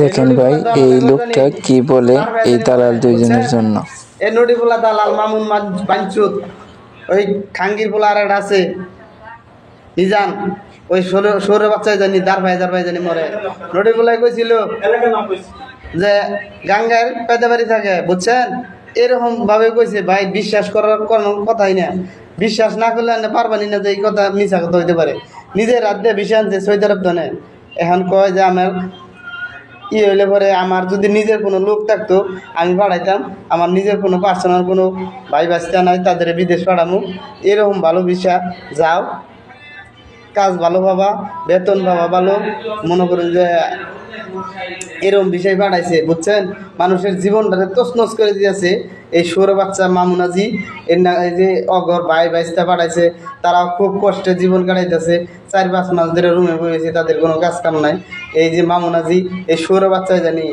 দেখেন ভাই, এই লোকটা কি বলে এই দালাল দুইজনের জন্য? পোলা দালাল, মামুন বাঞ্চুত। ওই খাঙ্গির পোলা আর আছে। নিজান, ওই সৌরে বাচ্চায় জানি, দার ভাই দার ভাই জানি মরে। নদী পোলাই কইছিল যে গাঙ্গার পেতে বাড়ি থাকে, বুঝছেন? এরকম ভাবে কইছে, ভাই, বিশ্বাস করার কোনো কথাই না বিশ্বাস না করলে আপনি পারবানি না যে এই কথা মিশা কথা হইতে পারে। নিজের রাত দিয়ে বিষয় যে সৈদ আরব ধনে। এখন কয় যে আমার ই হইলে পরে আমার যদি নিজের কোনো লোক থাকতো, আমি পাঠাইতাম। আমার নিজের কোনো পার্সোনাল কোনো ভাই বাচ্চা নাই, তাদের বিদেশ পাড়ানো এরকম ভালো বিষয়। যাও। কাজ ভালো পাবা বেতন পাবা ভালো। মনে করেন যে এরম বিষয় পাঠাইছে বুঝছেন? মানুষের জীবনটাকে তছনছ করে দিয়েছে। এই সৌর বাচ্চা মামুনাজি এর না এই যে অগর ভাই বাইস্তা পাঠাইছে তারা খুব কষ্টে জীবন কাটাইতেছে। চার পাঁচ মাস ধরে রুমে বসেছে তাদের কোনো কাজ কাম নাই। এই যে মামুনাজি এই সৌর বাচ্চায় জানি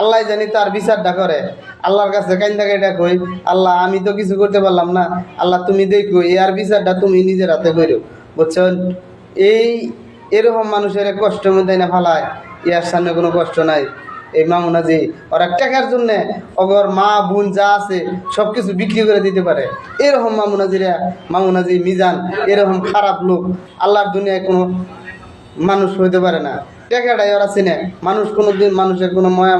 আল্লাহ জানি তার বিচারটা করে। আল্লাহর কাছে কান্দা কাইটা কই আল্লাহ আমি তো কিছু করতে পারলাম না। আল্লাহ তুমি দেখো এর বিচারটা তুমি নিজের হাতে করো বুঝছেন? এই এরকম মানুষের কষ্ট মধ্যে না ফালায়, ইয়ার সামনে কোনো কষ্ট নাই। এই মামুনাজি ওরা টাকার জন্য অগর মা, বোন যা আছে সব কিছু বিক্রি করে দিতে পারে। এরকম মামুনাজিরা মামুনাজি মিজান, এরকম খারাপ লোক, আল্লাহর দুনিয়ায় কোনো মানুষ হইতে পারে না। টেকাটাই ওরা চিনে। মানুষ কোনো দিন মানুষের কোনো ময়া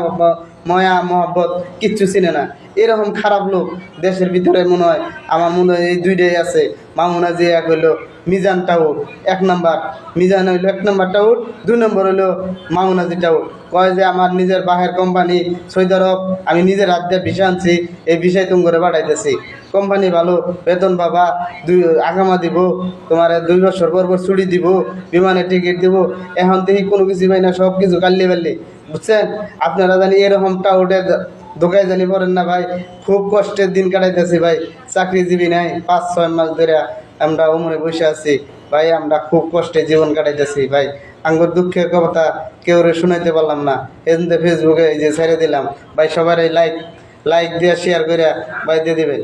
ময়া, মহব্বত, কিচ্ছু চিনে না। এরকম খারাপ লোক দেশের ভিতরে মনে হয়, আমার মনে হয় এই দুইটাই আছে। মামুনা যে এক হইল মিজান টাউট এক নাম্বার। মিজান হইল এক নাম্বার টাউট দুই নম্বর হইল মামুনাজি টাউট কয় যে আমার নিজের বাহের কোম্পানি সৌদি আরব, আমি নিজের হাত দিয়ে ভিসা আনছি, এই বিষয় তুমি করে পাঠাইতেছি কোম্পানি ভালো, বেতন পাবা, দুই, আগামা দিব, তোমার দুই বছর পর পর ছুটি দিব, বিমানের টিকিট দিব, এখন দেখি কোনো কিছু পাই না সব কিছু কাল্লি বাল্লি। বুঝছেন? আপনারা জানি এরকম টাউটে দোকায় জানি পড়েন না ভাই। খুব কষ্টের দিন কাটাইতেছি ভাই। চাকরিজীবী নাই, পাঁচ, ছয় মাস ধরে আমরা উমরে বসে আছি। ভাই, আমরা খুব কষ্টে জীবন কাটাইতেছি ভাই। আঙ্গুর দুঃখের কথা কেউ শুনাইতে পারলাম না। এজন্য ফেসবুকে এই যে ছেড়ে দিলাম। ভাই সবার এই লাইক লাইক দিয়ে শেয়ার করে ভাই দিয়ে দিবেন।